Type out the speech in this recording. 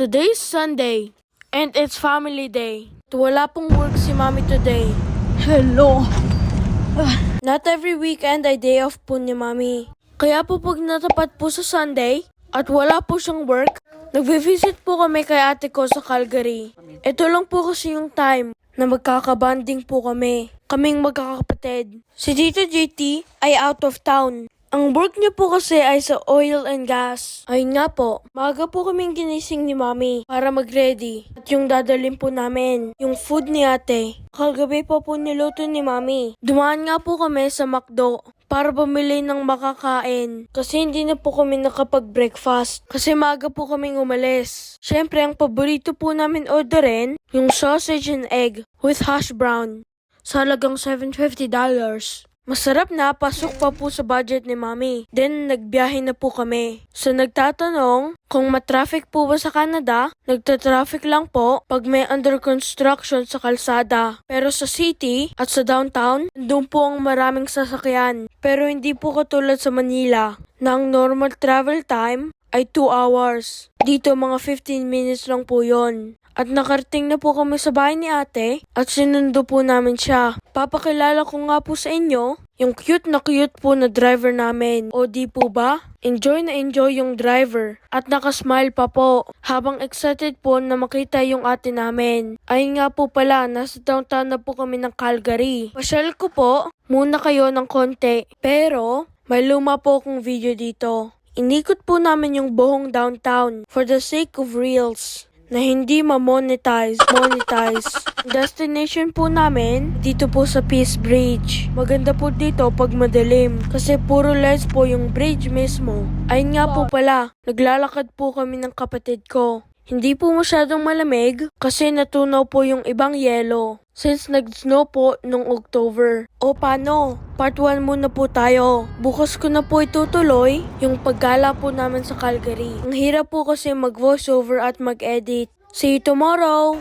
Today's Sunday, and it's family day. Wala pong work si Mami today. Hello. Not every weekend ay day off po ni Mami. Kaya po pag natapat po sa Sunday, at wala po siyang work, nagve-visit po kami kay ate ko sa Calgary. Ito lang po kasi yung time na magkakabanding po kami. Kaming magkakapatid. Si Tito JT ay out of town. Ang work niya po kasi ay sa oil and gas. Ayun nga po, maaga po kaming ginising ni Mami para mag-ready. At yung dadalhin po namin, yung food ni ate. Kagabi po po niluto ni Mami. Dumaan nga po kami sa McDo para bumili ng makakain. Kasi hindi na po kami nakapag-breakfast. Kasi maaga po kaming umalis. Siyempre, ang paborito po namin orderin, yung sausage and egg with hash brown. Sa halagang $750. Masarap na, pasok pa po sa budget ni Mami. Then, nagbiyahe na po kami. So, nagtatanong kung matraffic po ba sa Canada, nagtatraffic lang po pag may under construction sa kalsada. Pero sa city at sa downtown, doon po ang maraming sasakyan. Pero hindi po katulad sa Manila, na ang normal travel time ay 2 hours. Dito mga 15 minutes lang po yon. At nakarating na po kami sa bahay ni ate at sinundo po namin siya. Papakilala ko nga po sa inyo yung cute na cute po na driver namin. O di po ba? Enjoy na enjoy yung driver. At nakasmile pa po habang excited po na makita yung ate namin. Ayun nga po pala, nasa downtown na po kami ng Calgary. Pasyal ko po muna kayo ng konti. Pero may luma po akong video dito. Inikot po namin yung buong downtown for the sake of reels na hindi ma-monetize, monetize. Destination po namin dito po sa Peace Bridge. Maganda po dito pag madilim kasi puro lights po yung bridge mismo. Ayun nga po pala, naglalakad po kami ng kapatid ko. Hindi po masyadong malamig kasi natunaw po yung ibang yelo since nag-snow po nung October. O paano? Part 1 muna po tayo. Bukas ko na po itutuloy yung paggala po namin sa Calgary. Ang hirap po kasi mag-voiceover at mag-edit. See you tomorrow!